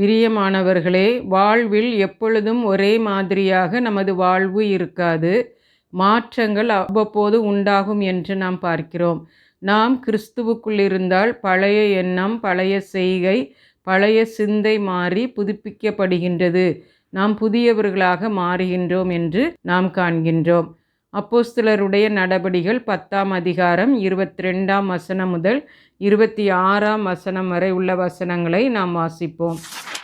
பிரியமானவர்களே வாழ்வில் எப்பொழுதும் ஒரே மாதிரியாக நமது வாழ்வு இருக்காது. மாற்றங்கள் அவ்வப்போது உண்டாகும் என்று நாம் பார்க்கிறோம். நாம் கிறிஸ்துவுக்குள் இருந்தால் பழைய எண்ணம் பழைய செய்கை பழைய சிந்தை மாறி புதுப்பிக்கப்படுகின்றது. நாம் புதியவர்களாக மாறுகின்றோம் என்று நாம் காண்கின்றோம். அப்போஸ்தலருடைய நடபடிகள் பத்தாம் அதிகாரம் இருபத்தி ரெண்டாம் வசனம் முதல் இருபத்தி ஆறாம் வசனம் வரை உள்ள வசனங்களை நாம் வாசிப்போம்.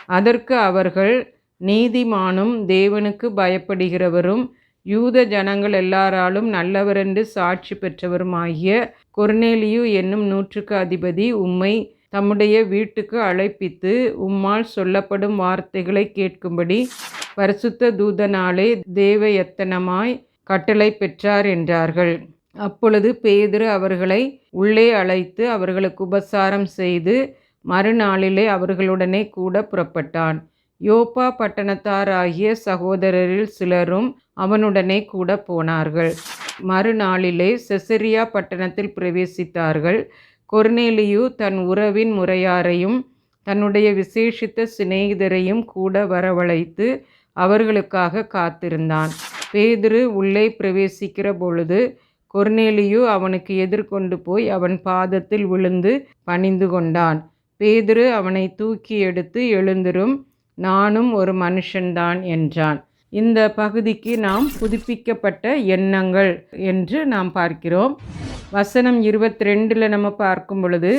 அதற்கு அவர்கள் நீதிமானும் தேவனுக்கு பயப்படுகிறவரும் யூத ஜனங்கள் எல்லாராலும் நல்லவரென்று சாட்சி பெற்றவருமாகிய கொர்னேலியு என்னும் நூற்றுக்கு அதிபதி உம்மை தம்முடைய வீட்டுக்கு அழைப்பித்து உம்மால் சொல்லப்படும் வார்த்தைகளை கேட்கும்படி பரிசுத்த தூதனாலே தேவ எத்தனமாய் கட்டளை பெற்றார் என்றார்கள். அப்பொழுது பேதுரு அவர்களை உள்ளே அழைத்து அவர்களுக்கு உபசாரம் செய்து மறுநாளிலே அவர்களுடனே கூட புறப்பட்டான். யோப்பா பட்டணத்தாராகிய சகோதரரில் சிலரும் அவனுடனே கூட போனார்கள். மறுநாளிலே செசரியா பட்டணத்தில் பிரவேசித்தார்கள். கொர்னேலியு தன் உறவின் முறையாரையும் தன்னுடைய விசேஷித்த சிநேகிதரையும் கூட வரவழைத்து அவர்களுக்காக காத்திருந்தான். பேதுரு உள்ளே பிரவேசிக்கிற பொழுது கொர்னேலியு அவனுக்கு எதிர்கொண்டு போய் அவன் பாதத்தில் விழுந்து பணிந்து கொண்டான். பேதுரு அவனை தூக்கி எடுத்து எழுந்திரும் நானும் ஒரு மனுஷன்தான் என்றான். இந்த பகுதிக்கு நாம் புதுப்பிக்கப்பட்ட எண்ணங்கள் என்று நாம் பார்க்கிறோம். வசனம் இருபத்தி ரெண்டில் நம்ம பார்க்கும் பொழுது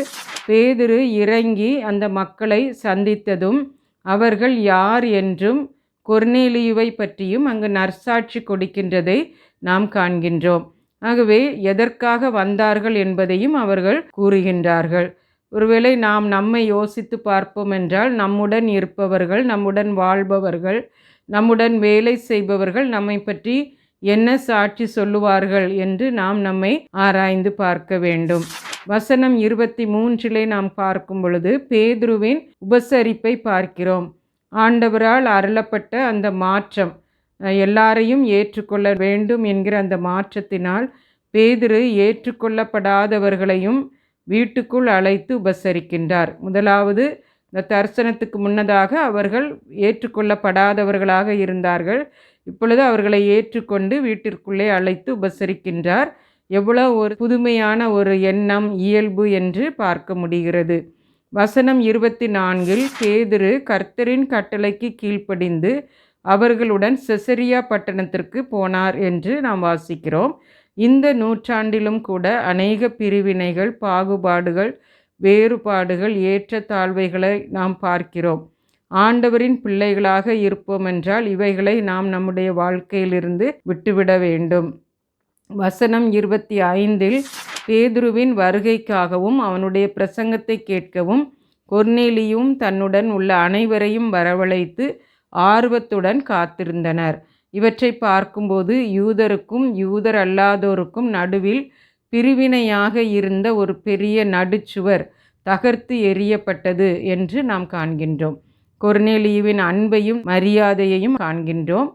பேதுரு இறங்கி அந்த மக்களை சந்தித்ததும் அவர்கள் யார் என்றும் கொர்னேலியுவை பற்றியும் அங்கு நற்சாட்சி கொடுக்கின்றதை நாம் காண்கின்றோம். ஆகவே எதற்காக வந்தார்கள் என்பதையும் அவர்கள் கூறுகின்றார்கள். ஒருவேளை நாம் நம்மை யோசித்து பார்ப்போம் என்றால் நம்முடன் இருப்பவர்கள் நம்முடன் வாழ்பவர்கள் நம்முடன் வேலை செய்பவர்கள் நம்மை பற்றி என்ன சாட்சி சொல்லுவார்கள் என்று நாம் நம்மை ஆராய்ந்து பார்க்க வேண்டும். வசனம் இருபத்தி மூன்றிலே நாம் பார்க்கும் பொழுது பேதுருவின் உபசரிப்பை பார்க்கிறோம். ஆண்டவரால் அருளப்பட்ட அந்த மாற்றம் எல்லாரையும் ஏற்றுக்கொள்ள வேண்டும் என்கிற அந்த மாற்றத்தினால் பேதுரு ஏற்றுக்கொள்ளப்படாதவர்களையும் வீட்டுக்குள் அழைத்து உபசரிக்கின்றார். முதலாவது இந்த தரிசனத்துக்கு முன்னதாக அவர்கள் ஏற்றுக்கொள்ளப்படாதவர்களாக இருந்தார்கள். இப்பொழுது அவர்களை ஏற்றுக்கொண்டு வீட்டிற்குள்ளே அழைத்து உபசரிக்கின்றார். எவ்வளோ ஒரு புதுமையான ஒரு எண்ணம் இயல்பு என்று பார்க்க முடிகிறது. வசனம் இருபத்தி நான்கில் பேதிரு கர்த்தரின் கட்டளைக்கு கீழ்ப்படிந்து அவர்களுடன் செசரியா பட்டணத்திற்கு போனார் என்று நாம் வாசிக்கிறோம். இந்த நூற்றாண்டிலும் கூட அநேக பிரிவினைகள் பாகுபாடுகள் வேறுபாடுகள் ஏற்ற தாழ்வைகளை நாம் பார்க்கிறோம். ஆண்டவரின் பிள்ளைகளாக இருப்போம் என்றால் இவைகளை நாம் நம்முடைய வாழ்க்கையிலிருந்து விட்டுவிட வேண்டும். வசனம் இருபத்தி ஐந்தில் பேதுருவின் வருகைக்காகவும் அவனுடைய பிரசங்கத்தை கேட்கவும் கொர்னேலியும் தன்னுடன் உள்ள அனைவரையும் வரவழைத்து ஆர்வத்துடன் காத்திருந்தனர். இவற்றை பார்க்கும்போது யூதருக்கும் யூதர் அல்லாதோருக்கும் நடுவில் பிரிவினையாக இருந்த ஒரு பெரிய நடுச்சுவர் தகர்த்து எரியப்பட்டது என்று நாம் காண்கின்றோம். கொர்னேலியுவின் அன்பையும் மரியாதையையும் காண்கின்றோம்.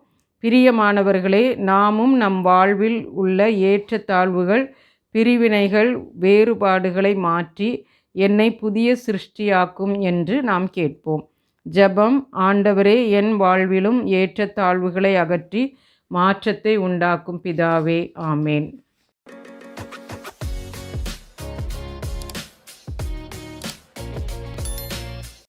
பிரியமானவர்களே நாமும் நம் வாழ்வில் உள்ள ஏற்றத்தாழ்வுகள் பிரிவினைகள் வேறுபாடுகளை மாற்றி என்னை புதிய சிருஷ்டியாக்கும் என்று நாம் கேட்போம். ஜபம் ஆண்டவரே என் வாழ்விலும் ஏற்றத்தாழ்வுகளை அகற்றி மாற்றத்தை உண்டாக்கும் பிதாவே. ஆமேன்.